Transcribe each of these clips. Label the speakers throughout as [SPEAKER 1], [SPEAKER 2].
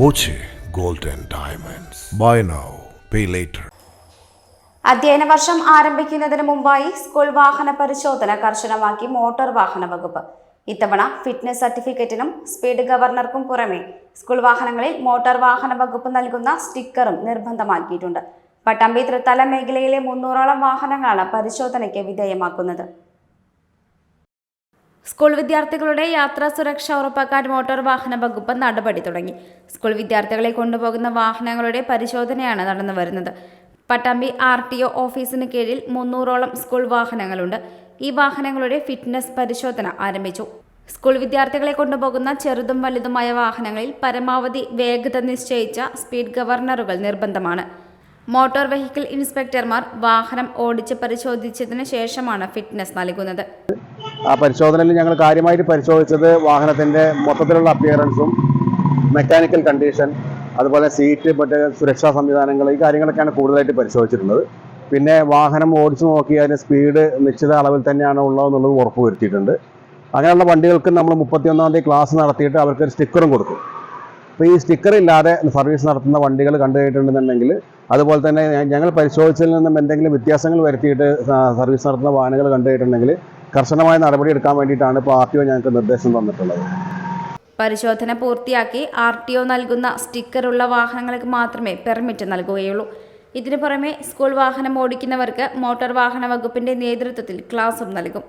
[SPEAKER 1] Boche gold and diamonds. Buy now pay later.
[SPEAKER 2] അധ്യയന വർഷം ആരംഭിക്കുന്നതിന് മുമ്പായി സ്കൂൾ വാഹന പരിശോധന കർശനമാക്കി മോട്ടോർ വാഹന വകുപ്പ്. ഇത്തവണ ഫിറ്റ്നസ് സർട്ടിഫിക്കറ്റിനും സ്പീഡ് ഗവർണർക്കും പുറമെ സ്കൂൾ വാഹനങ്ങളിൽ മോട്ടോർ വാഹന വകുപ്പ് നൽകുന്ന സ്റ്റിക്കറും നിർബന്ധമാക്കിയിട്ടുണ്ട്. പട്ടാമ്പി തൃത്തല മേഖലയിലെ മുന്നൂറോളം വാഹനങ്ങളാണ് പരിശോധനയ്ക്ക് വിധേയമാക്കുന്നത്. സ്കൂൾ വിദ്യാർത്ഥികളുടെ യാത്രാ സുരക്ഷ ഉറപ്പാക്കാൻ മോട്ടോർ വാഹന വകുപ്പ് നടപടി തുടങ്ങി. സ്കൂൾ വിദ്യാർത്ഥികളെ കൊണ്ടുപോകുന്ന വാഹനങ്ങളുടെ പരിശോധനയാണ് നടന്നു വരുന്നത്. പട്ടാമ്പി ആർ ടി ഒ ഓഫീസിന് കീഴിൽ മുന്നൂറോളം സ്കൂൾ വാഹനങ്ങളുണ്ട്. ഈ വാഹനങ്ങളുടെ ഫിറ്റ്നസ് പരിശോധന ആരംഭിച്ചു. സ്കൂൾ വിദ്യാർത്ഥികളെ കൊണ്ടുപോകുന്ന ചെറുതും വലുതുമായ വാഹനങ്ങളിൽ പരമാവധി വേഗത നിശ്ചയിച്ച സ്പീഡ് ഗവർണറുകൾ നിർബന്ധമാണ്. മോട്ടോർ വെഹിക്കിൾ ഇൻസ്പെക്ടർമാർ വാഹനം ഓടിച്ച് പരിശോധിച്ചതിന് ശേഷമാണ് ഫിറ്റ്നസ് നൽകുന്നത്.
[SPEAKER 3] ആ പരിശോധനയിൽ ഞങ്ങൾ കാര്യമായിട്ട് പരിശോധിച്ചത് വാഹനത്തിന്റെ മൊത്തത്തിലുള്ള അപ്പിയറൻസും മെക്കാനിക്കൽ കണ്ടീഷൻ അതുപോലെ സീറ്റ് മറ്റേ സുരക്ഷാ സംവിധാനങ്ങൾ ഈ കാര്യങ്ങളൊക്കെയാണ് കൂടുതലായിട്ട് പരിശോധിച്ചിട്ടുള്ളത്. പിന്നെ വാഹനം ഓടിച്ചു നോക്കി അതിന് സ്പീഡ് നിശ്ചിത അളവിൽ തന്നെയാണ് ഉള്ളതെന്നുള്ളത് ഉറപ്പ് വരുത്തിയിട്ടുണ്ട് അങ്ങനെയുള്ള വണ്ടികൾക്ക് നമ്മൾ മുപ്പത്തിയൊന്നാം തീയതി ക്ലാസ് നടത്തിയിട്ട് അവർക്ക് ഒരു സ്റ്റിക്കറും കൊടുക്കും. അപ്പോൾ ഈ സ്റ്റിക്കർ ഇല്ലാതെ സർവീസ് നടത്തുന്ന വണ്ടികൾ കണ്ടുകഴിഞ്ഞിട്ടുണ്ടെന്നുണ്ടെങ്കിൽ അതുപോലെ തന്നെ ഞങ്ങൾ പരിശോധിച്ചതിൽ നിന്നും എന്തെങ്കിലും വ്യത്യാസങ്ങൾ വരുത്തിയിട്ട് സർവീസ് നടത്തുന്ന വാഹനങ്ങൾ കണ്ടുകഴിഞ്ഞിട്ടുണ്ടെങ്കിൽ കർശനമായ നടപടി എടുക്കാൻ വേണ്ടിയിട്ടാണ് ഇപ്പോൾ ആർ ടി ഒ ഞങ്ങൾക്ക് നിർദ്ദേശം തന്നിട്ടുള്ളത്.
[SPEAKER 2] പരിശോധന പൂർത്തിയാക്കി ആർ ടി ഒ നൽകുന്ന സ്റ്റിക്കറുള്ള വാഹനങ്ങൾക്ക് മാത്രമേ പെർമിറ്റ് നൽകുകയുള്ളൂ. ഇതിനു പുറമെ സ്കൂൾ വാഹനം ഓടിക്കുന്നവർക്ക് മോട്ടോർ വാഹന വകുപ്പിന്റെ നേതൃത്വത്തിൽ ക്ലാസും നൽകും.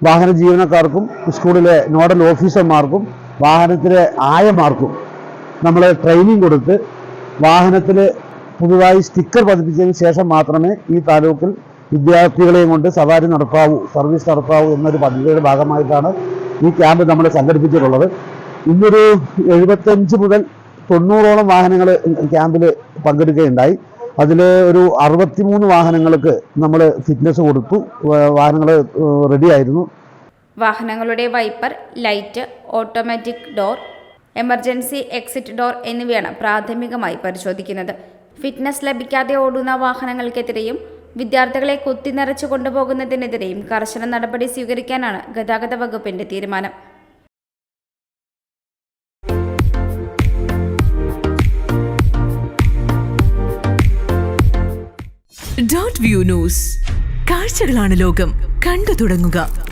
[SPEAKER 4] വാഹന ജീവനക്കാർക്കും സ്കൂളിലെ നോഡൽ ഓഫീസർമാർക്കും വാഹനത്തിലെ ആയമാർക്കും നമ്മൾ ട്രെയിനിങ് കൊടുത്ത് വാഹനത്തിൽ പുതുതായി സ്റ്റിക്കർ പതിപ്പിച്ചതിന് ശേഷം മാത്രമേ ഈ താലൂക്കിൽ വിദ്യാർത്ഥികളെയും കൊണ്ട് സവാരി നടത്താവൂ സർവീസ് നടത്താവൂ എന്നൊരു പദ്ധതിയുടെ ഭാഗമായിട്ടാണ് ഈ ക്യാമ്പ് നമ്മൾ സംഘടിപ്പിച്ചിട്ടുള്ളത്. ഇന്നൊരു എഴുപത്തഞ്ച് മുതൽ തൊണ്ണൂറോളം വാഹനങ്ങൾ ക്യാമ്പിൽ പങ്കെടുക്കുകയുണ്ടായി. അതിൽ ഒരു അറുപത്തിമൂന്ന് വാഹനങ്ങൾക്ക് നമ്മൾ ഫിറ്റ്നസ് കൊടുത്തു. വാഹനങ്ങൾ റെഡിയായിരുന്നു
[SPEAKER 2] വാഹനങ്ങളുടെ wiper light automatic door emergency exit door എന്നിവയാണ് പ്രാഥമികമായി പരിശോധിക്കുന്നത്. ഫിറ്റ്നസ് ലഭിക്കാതെ ഓടുന്ന വാഹനങ്ങൾക്കെതിരെയും വിദ്യാർത്ഥികളെ കുത്തിനിറച്ചു കൊണ്ടുപോകുന്നതിനെതിരെയും കർശന നടപടി സ്വീകരിക്കാനാണ് ഗതാഗത വകുപ്പിന്റെ തീരുമാനം.
[SPEAKER 5] Dot view news. കാഴ്ചകളാണ് ലോകം. കണ്ടു തുടങ്ങുക.